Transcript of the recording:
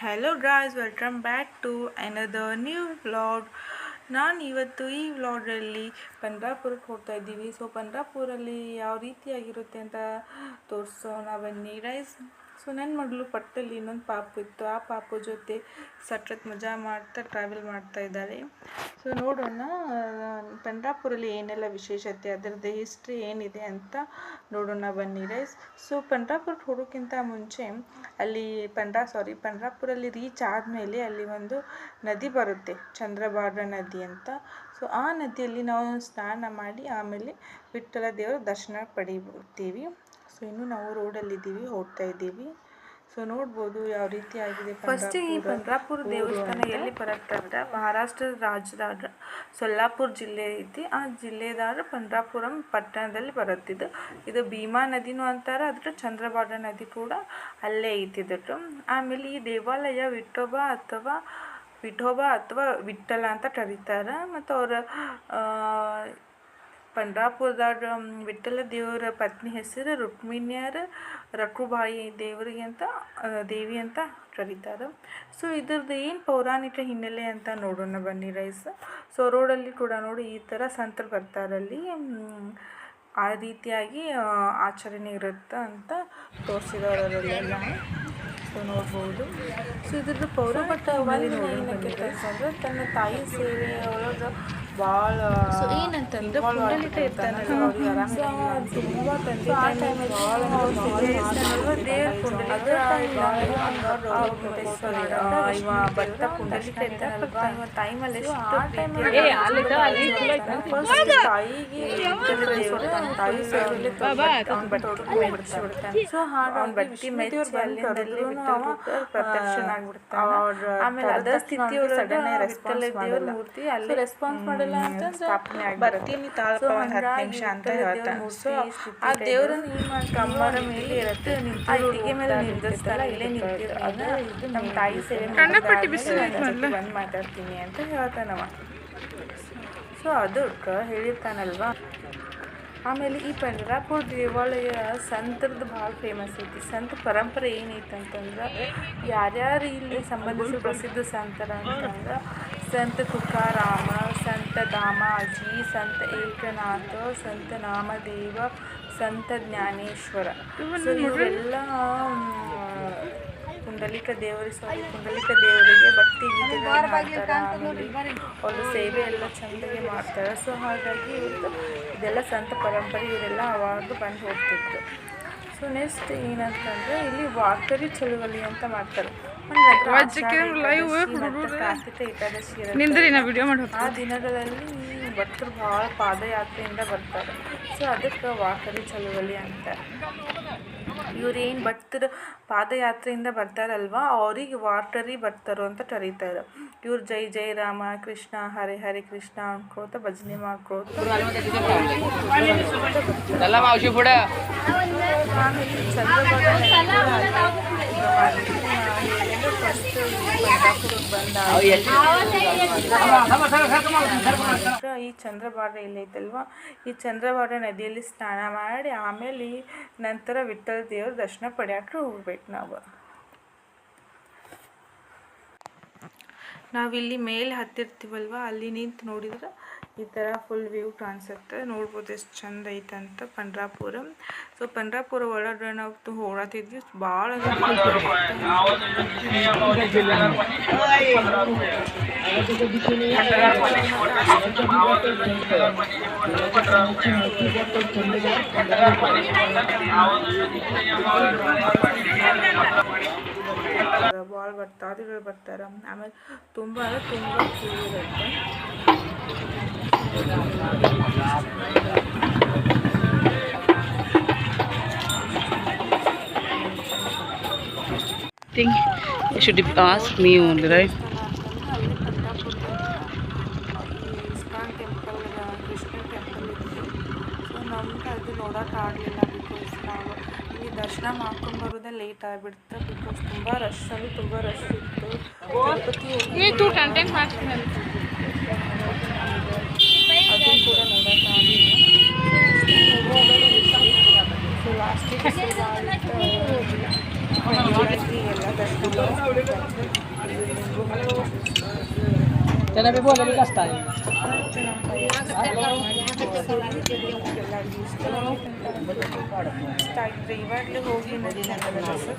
Hello guys welcome back to another new vlog ನಾನು ಇವತ್ತು ಈ ವ್ಲಾಗಲ್ಲಿ ಪಂಡ್ರಾಪುರಕ್ಕೆ ಹೋಗ್ತಾ ಇದ್ದೀವಿ. ಸೊ ಪಂಡ್ರಾಪುರಲ್ಲಿ ಯಾವ ರೀತಿಯಾಗಿರುತ್ತೆ ಅಂತ ತೋರಿಸೋಣ ಬನ್ನಿ ಗೈಸ್ ಸೊ ನನ್ನ ಮಗಳು ಪಟ್ಟಲ್ಲಿ ಇನ್ನೊಂದು ಪಾಪು ಇತ್ತು. ಆ ಪಾಪು ಜೊತೆ ಸಖತ್ ಮಜಾ ಮಾಡ್ತಾ ಟ್ರಾವೆಲ್ ಮಾಡ್ತಾ ಇದ್ದಾರೆ ಸೊ ನೋಡೋಣ ಪಂಡ್ರಾಪುರಲ್ಲಿ ಏನೆಲ್ಲ ವಿಶೇಷತೆ, ಅದರದ್ದು ಹಿಸ್ಟ್ರಿ ಏನಿದೆ ಅಂತ ನೋಡೋಣ ಬನ್ನಿ ರೈಸ್ ಸೊ ಪಂಡ್ರಾಪುರಕ್ಕೆ ಹೋಗೋಕ್ಕಿಂತ ಮುಂಚೆ ಅಲ್ಲಿ ಪಂಡ್ರಾ ಸಾರಿ ಪಂಡ್ರಾಪುರಲ್ಲಿ ರೀಚ್ ಆದಮೇಲೆ ಅಲ್ಲಿ ಒಂದು ನದಿ ಬರುತ್ತೆ ಚಂದ್ರಭಾಗ ನದಿ ಅಂತ. ಸೊ ಆ ನದಿಯಲ್ಲಿ ನಾವು ಸ್ನಾನ ಮಾಡಿ ಆಮೇಲೆ ವಿಠ್ಠಲ ದೇವರ ದರ್ಶನ ಪಡಿತೀವಿ. ಸೊ ಇನ್ನು ನಾವು ರೋಡಲ್ಲಿದ್ದೀವಿ ಹೋಗ್ತಾ ಇದ್ದೀವಿ. ಸೊ ನೋಡ್ಬೋದು ಯಾವ ರೀತಿ ಆಗಿದೆ ಫಸ್ಟ್ ಈ ಪಂಡ್ರಾಪುರ ದೇವಸ್ಥಾನ ಎಲ್ಲಿ ಬರುತ್ತೆ ಅಂದರೆ ಮಹಾರಾಷ್ಟ್ರ ರಾಜ್ಯದಾಗ ಸೊಲ್ಲಾಪುರ ಜಿಲ್ಲೆ ಐತಿ. ಆ ಜಿಲ್ಲೆದಾರ ಪಂಡ್ರಾಪುರಂ ಪಟ್ಟಣದಲ್ಲಿ ಬರುತ್ತಿದ್ದು ಇದು. ಭೀಮಾ ನದಿನೂ ಅಂತಾರೆ ಅದ್ರ ಚಂದ್ರಭಾಗ ನದಿ ಕೂಡ ಅಲ್ಲೇ ಐತಿ ಇದಕ್ಕೆ ಆಮೇಲೆ ಈ ದೇವಾಲಯ ವಿಠೋಬ ಅಥವಾ ವಿಠೋಬ ಅಥವಾ ವಿಠ್ಠಲ ಅಂತ ಕರೀತಾರೆ. ಮತ್ತು ಅವರ ಪಂಡ್ರಾಪುರದಾಗ ವಿಠ್ಠಲ ದೇವರ ಪತ್ನಿ ಹೆಸರು ರುಕ್ಮಿಣಿಯರ ರಕುಬಾಯಿ ದೇವರಿಗೆ ಅಂತ ದೇವಿ ಅಂತ ಕರೀತಾರೆ. ಸೊ ಇದ್ರದ್ದು ಏನು ಪೌರಾಣಿಕ ಹಿನ್ನೆಲೆ ಅಂತ ನೋಡೋಣ ಬನ್ನಿ ರೈಸ್. ಸೊ ರೋಡಲ್ಲಿ ಕೂಡ ನೋಡಿ ಈ ಥರ ಸಂತರು ಬರ್ತಾರಲ್ಲಿ ಆ ರೀತಿಯಾಗಿ ಆಚರಣೆ ಇರುತ್ತೆ ಅಂತ ತೋರಿಸಿದವರಲ್ಲೆಲ್ಲ ಸೊ ನೋಡ್ಬೋದು. ಸೊ ಇದ್ರದ್ದು ಪೌರಾಣಿಕ ಹಿನ್ನೆಲೆ ಏನಕ್ಕೆ ಅಂದರೆ ತನ್ನ ತಾಯಿ ಸೇವೆ ಒಳಗೆ ಭಾಳ ಸೊ ಏನಂತಂದ್ರೆ ಪುಂಡಲಿಕ ಇರ್ತಾನಲ್ಲ. ತುಂಬ ತಂದೆ ತಾಯಿ ಭಾಳ ದೇವ್ರ ಪುಂಡಲಿಕ ಇವ ಭತ್ತ ಪುಂಡಲಿಕ ಇರ್ತಾನಲ್ವಾ. ಇವ ಟೈಮಲ್ಲಿ ಎಷ್ಟು ಫಸ್ಟ್ ತಾಯಿಗೆ ದೇವರು ತನ್ನ ತಾಯಿ ಸೇವೆಯಲ್ಲಿ ಅವ್ನ ಬಟ್ಟೆ ಸೊ ಹಾಗೆ ಅವ್ನ ಬಟ್ಟೆ ಮೆಚ್ಚಿ ಅಲ್ಲಿಂದಲ್ಲಿ ಪ್ರದರ್ಶನ ಆಗ್ಬಿಡ್ತಾನೆ. ಆಮೇಲೆ ಅದೇ ಸ್ಥಿತಿ ಸಡನ್ ರೆಸ್ಪಾನ್ಸ್ ಮೂರ್ತಿ ಅಲ್ಲಿ ರೆಸ್ಪಾನ್ಸ್ ಮಾಡಲ್ಲ. ಅಂತಂದ್ರೆ ಬರ್ತೀನಿ ತಾಳಪ್ಪ ಒಂದು ಹತ್ತು ನಿಮಿಷ ಅಂತ ಹೇಳ್ತಾನೆ ಸೊ ಆ ದೇವ್ರನ್ನ ಏನ್ ಮಾಡಿ ಕಮ್ಮರ ಮೇಲೆ ಇರುತ್ತೆ. ಆ ಇಟ್ಟಿಗೆ ಮೇಲೆ ನಿಂದಿರ್ತಾರ ಇಲ್ಲೇ ನಿಂತಿರ್ತಾನ ಇದು ನಮ್ಮ ತಾಯಿ ಸೇವೆ ಬಂದು ಮಾತಾಡ್ತೀನಿ ಅಂತ ಹೇಳ್ತಾನವ. ಸೊ ಅದಕ್ಕೆ ಹೇಳಿರ್ತಾನಲ್ವಾ? ಆಮೇಲೆ ಈ ಪಂಡ್ರಾಪುರ ದೇವಾಲಯ ಸಂತರದ್ದು ಭಾಳ ಫೇಮಸ್ ಐತಿ. ಸಂತ ಪರಂಪರೆ ಏನೈತೆ ಅಂತಂದ್ರೆ ಯಾರ್ಯಾರು ಇಲ್ಲಿ ಸಂಬಂಧಿಸಿದ ಪ್ರಸಿದ್ಧ ಸಂತರ ಅಂತಂದ್ರೆ ಸಂತ ತುಕಾರಾಮ ಸಂತ ದಾಮಾಜಿ ಸಂತ ಏಕನಾಥ ಸಂತ ನಾಮದೇವ ಸಂತ ಜ್ಞಾನೇಶ್ವರ. ಸೊ ಇವರೆಲ್ಲ ಪುಂಡಲಿಕ ದೇವರಿ ಸಾರಿ ಪುಂಡಲಿಕ ದೇವರಿಗೆ ಭಕ್ತಿ ಗೀತೆಗಳನ್ನ ಅವ್ರ ಸೇವೆ ಎಲ್ಲ ಚಂದಗೆ ಮಾಡ್ತಾರೆ. ಸೊ ಹಾಗಾಗಿ ಇವತ್ತು ಇದೆಲ್ಲ ಸಂತ ಪರಂಪರೆ ಇವರೆಲ್ಲ ಅವಾಗ ಬಂದು ಹೋಗ್ತಿದ್ರು. ಸೊ ನೆಕ್ಸ್ಟ್ ಏನಂತಂದ್ರೆ ಇಲ್ಲಿ ವಾಕರಿ ಚಳುವಳಿ ಅಂತ ಮಾಡ್ತಾರೆ. ಆ ದಿನಗಳಲ್ಲಿ ಭಕ್ತರು ಭಾಳ ಪಾದಯಾತ್ರೆಯಿಂದ ಬರ್ತಾರೆ. ಸೊ ಅದಕ್ಕೆ ವಾಕರಿ ಚಳುವಳಿ ಅಂತಾರೆ ಇವ್ರು ಭಕ್ತರ ಪಾದಯಾತ್ರೆಯಿಂದ ಬರ್ತಾರಲ್ವಾ? ಅವ್ರಿಗೆ ವಾಟರಿ ಭಕ್ತರು ಅಂತ ಕರೀತಾರೆ ಇವ್ರು ಜೈ ಜೈ ರಾಮ ಕೃಷ್ಣ ಹರೆ ಹರಿ ಕೃಷ್ಣ ಅನ್ಕೋತ ಭಜನೆ ಮಾಡ್ಕೋತ. चला ಈ ಚಂದ್ರಭಾರ ಇಲ್ಲಿ ಐತಲ್ವಾ? ಈ ಚಂದ್ರಭಾರ ನದಿಯಲ್ಲಿ ಸ್ನಾನ ಮಾಡಿ ಆಮೇಲೆ ನಂತರ ವಿಠ್ಠಲ ದೇವ್ರ ದರ್ಶನ ಪಡ್ಯಾಕ ಹೋಗ್ಬೇಕು ನಾವು. ನಾವಿಲ್ಲಿ ಮೇಲೆ ಹತ್ತಿರ್ತೀವಲ್ವ? ಅಲ್ಲಿ ನಿಂತು ನೋಡಿದ್ರೆ ಈ ಥರ ಫುಲ್ ವ್ಯೂ ಕಾಣಿಸುತ್ತೆ. ನೋಡ್ಬೋದು ಎಷ್ಟು ಚಂದ ಐತಂತ ಪಂಡ್ರಾಪುರ. ಸೊ ಪಂಡ್ರಾಪುರ ಒಳಗೆ ನಾವು ಹೋಗ್ತಿದ್ವಿ ಭಾಳ ಭಾಳ ಭಕ್ತಾದಿಗಳು ಬರ್ತಾರೆ. ಆಮೇಲೆ ತುಂಬ ಅಂದರೆ ತುಂಬ ಕ್ಯೂ ಇರುತ್ತೆ. think you should ask me only, right? ISKCON temple Krishna temple ಇತ್ತು ಸೊ ನಮ್ಗೆ ಅದು ನೋಡೋಕ್ಕಾಗಲಿಲ್ಲ ಬಿಕಾಸ್ ನಾವು ಇಲ್ಲಿ ದರ್ಶನ ಮಾಡ್ಕೊಂಡು ಬರೋದೇ ಲೇಟ್ ಆಗಿಬಿಡ್ತು ಬಿಕಾಸ್ ತುಂಬ ರಶ್ ಅಲ್ಲಿ ತುಂಬ ರಶ್ ಇತ್ತು ತಿರುಪತಿ ಅದನ್ನು ಇಷ್ಟ ಇಷ್ಟ ಆಗಿದ್ರೆ ಇವಾಗಲೇ ಹೋಗಿ ನೋಡಿ ಚಾನಲನ್ನು